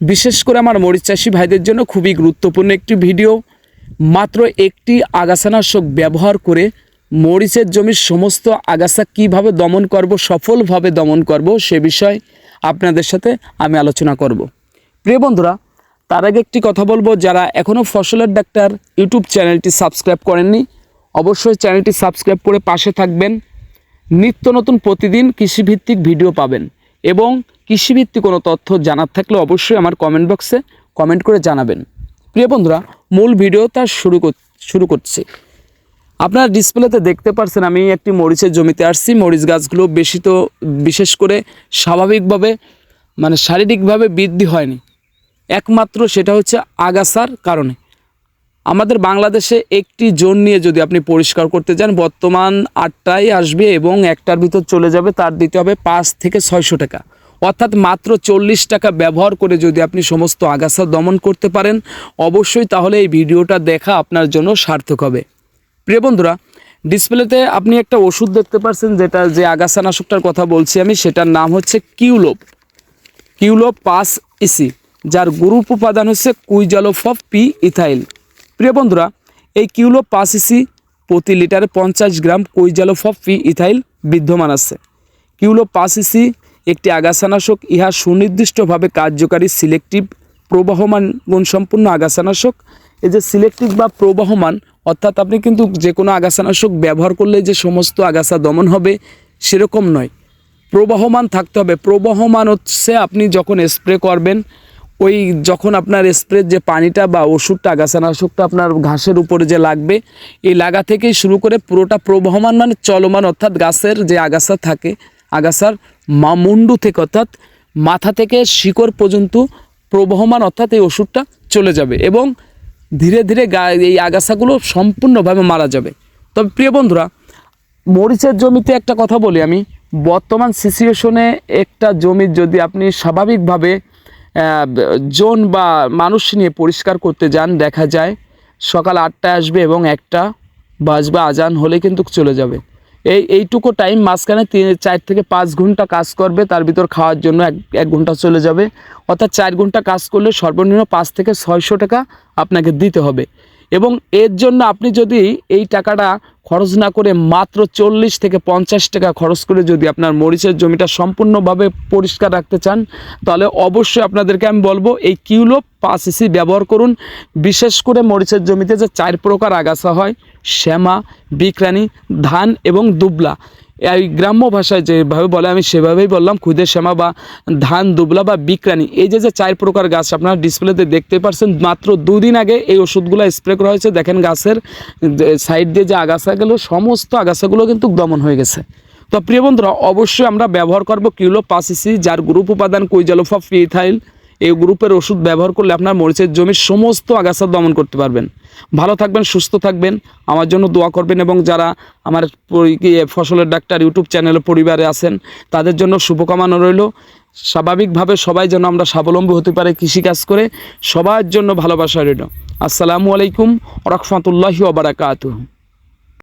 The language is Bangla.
বিশেষ করে আমার মরিচ চাষি ভাইদের জন্য খুবই গুরুত্বপূর্ণ একটি ভিডিও। মাত্র একটি আগাছানাশক ব্যবহার করে মরিচের জমির সমস্ত আগাছা কীভাবে দমন করব, সফলভাবে দমন করব, সে বিষয়ে আপনাদের সাথে আমি আলোচনা করব। প্রিয় বন্ধুরা, তার আগে একটি কথা বলব, যারা এখনও ফসলের ডাক্তার ইউটিউব চ্যানেলটি সাবস্ক্রাইব করেননি, অবশ্যই চ্যানেলটি সাবস্ক্রাইব করে পাশে থাকবেন। নিত্য নতুন প্রতিদিন কৃষিভিত্তিক ভিডিও পাবেন। এবং কৃষিভিত্তিক কোনো তথ্য জানার থাকলে অবশ্যই আমার কমেন্ট বক্সে কমেন্ট করে জানাবেন। প্রিয় বন্ধুরা, মূল ভিডিও তার শুরু শুরু করছি। আপনারা ডিসপ্লেতে দেখতে পারছেন আমি একটি মরিচের জমিতে আসছি। মরিচ গাছগুলো বেশি তো, বিশেষ করে স্বাভাবিকভাবে মানে শারীরিকভাবে বৃদ্ধি হয়নি। একমাত্র সেটা হচ্ছে আগাছার কারণে। আমাদের বাংলাদেশে একটি জোন নিয়ে যদি আপনি পরিষ্কার করতে যান, বর্তমান আটটায় আসবে এবং একটার ভিতর চলে যাবে, তার দিতে হবে পাঁচ থেকে ছয়শো টাকা। অর্থাৎ মাত্র চল্লিশ টাকা ব্যবহার করে যদি আপনি সমস্ত আগাছা দমন করতে পারেন, অবশ্যই তাহলে এই ভিডিওটা দেখা আপনার জন্য সার্থক হবে। প্রিয় বন্ধুরা, ডিসপ্লেতে আপনি একটা ওষুধ দেখতে পাচ্ছেন যেটা যে আগাছানাশকটার কথা বলছি আমি, সেটার নাম হচ্ছে কিউলোপ। কিউলোপ পাস ইসি, যার গ্রুপ উপাদান হচ্ছে কুইজালোফ পি ইথাইল। প্রিয় বন্ধুরা, এই কিউলো পাস ইসি প্রতি লিটারে পঞ্চাশ গ্রাম কুইজালোফ পি ইথাইল বিদ্যমান আছে। কিউলো পাস ইসি একটি আগাছানাশক, ইহা সুনির্দিষ্টভাবে কার্যকারী সিলেক্টিভ প্রবাহমান গুণসম্পন্ন আগাছানাশক। এই যে সিলেক্টিভ বা প্রবাহমান, অর্থাৎ আপনি কিন্তু যে কোনো আগাছানাশক ব্যবহার করলে যে সমস্ত আগাছা দমন হবে, সেরকম নয়। প্রবাহমান থাকতে হবে। প্রবাহমান হচ্ছে আপনি যখন স্প্রে করবেন ওই যখন আপনার স্প্রের যে পানিটা বা ওষুধটা আগাছানাশকটা আপনার ঘাসের উপরে যে লাগবে, এই লাগা থেকেই শুরু করে পুরোটা প্রবহমান মানে চলমান অর্থাৎ গাছের যে আগাছা থাকে, আগাছার মা মুন্ডু থেকে অর্থাৎ মাথা থেকে শিকড় পর্যন্ত প্রবহমান অর্থাৎ এই ওষুধটা চলে যাবে এবং ধীরে ধীরে গা, এই আগাছাগুলো সম্পূর্ণভাবে মারা যাবে। তবে প্রিয় বন্ধুরা, মরিচের জমিতে একটা কথা বলি আমি, বর্তমান সিচুয়েশনে একটা জমির যদি আপনি স্বাভাবিকভাবে জোন বা মানুষ নিয়ে পরিষ্কার করতে যান, দেখা যায় সকাল আটটায় আসবে এবং একটা বাজবে আজান হলে কিন্তু চলে যাবে। এই, এইটুকু টাইম মাঝখানে তিন, চার থেকে পাঁচ ঘণ্টা কাজ করবে, তার ভিতর খাওয়ার জন্য এক এক ঘণ্টা চলে যাবে। অর্থাৎ চার ঘণ্টা কাজ করলে সর্বনিম্ন পাঁচ থেকে ছয়শো টাকা আপনাকে দিতে হবে। এবং এর জন্য আপনি যদি এই টাকাটা খরচ না করে মাত্র চল্লিশ থেকে পঞ্চাশ টাকা খরচ করে যদি আপনার মরিচের জমিটা সম্পূর্ণভাবে পরিষ্কার রাখতে চান, তাহলে অবশ্যই আপনাদেরকে আমি বলব এই কিউলো পাঁচ ইসি ব্যবহার করুন। বিশেষ করে মরিচের জমিতে যে চার প্রকার আগাছা হয়, শ্যামা, বিকরানি, ধান এবং দুবলা। এই গ্রাম্য ভাষায় যেভাবে বলে, আমি সেভাবেই বললাম খুদে শ্যামা বা ধান, দুবলা বা বিকরানি। এই যে যে চার প্রকার গাছ আপনারা ডিসপ্লেতে দেখতে পারছেন, মাত্র দুদিন আগে এই ওষুধগুলো স্প্রে করা হয়েছে। দেখেন গাছের সাইড দিয়ে যে আগাছাগুলো, সমস্ত আগাছাগুলো কিন্তু দমন হয়ে গেছে। তো প্রিয় বন্ধুরা, অবশ্যই আমরা ব্যবহার করব কিউলো পাসিসি যার গ্রুপ উপাদান কুইজালোফা ফিথাইল এই গ্রুপের ওষুধ ব্যবহার করলে আপনার মরিচের জমির সমস্ত আগাছা দমন করতে পারবেন। ভালো থাকবেন, সুস্থ থাকবেন। আমার জন্য দোয়া করবেন এবং যারা আমার ফসলের ডাক্তার ইউটিউব চ্যানেলে পরিবারে আছেন, তাদের জন্য শুভকামনা রইল। স্বাভাবিকভাবে সবাই যেন আমরা স্বাবলম্বী হতে পারে কৃষিকাজ করে, সবার জন্য ভালোবাসা রইল। আসসালামু আলাইকুম রহমতুল্লাহি ওবরাকাতুহ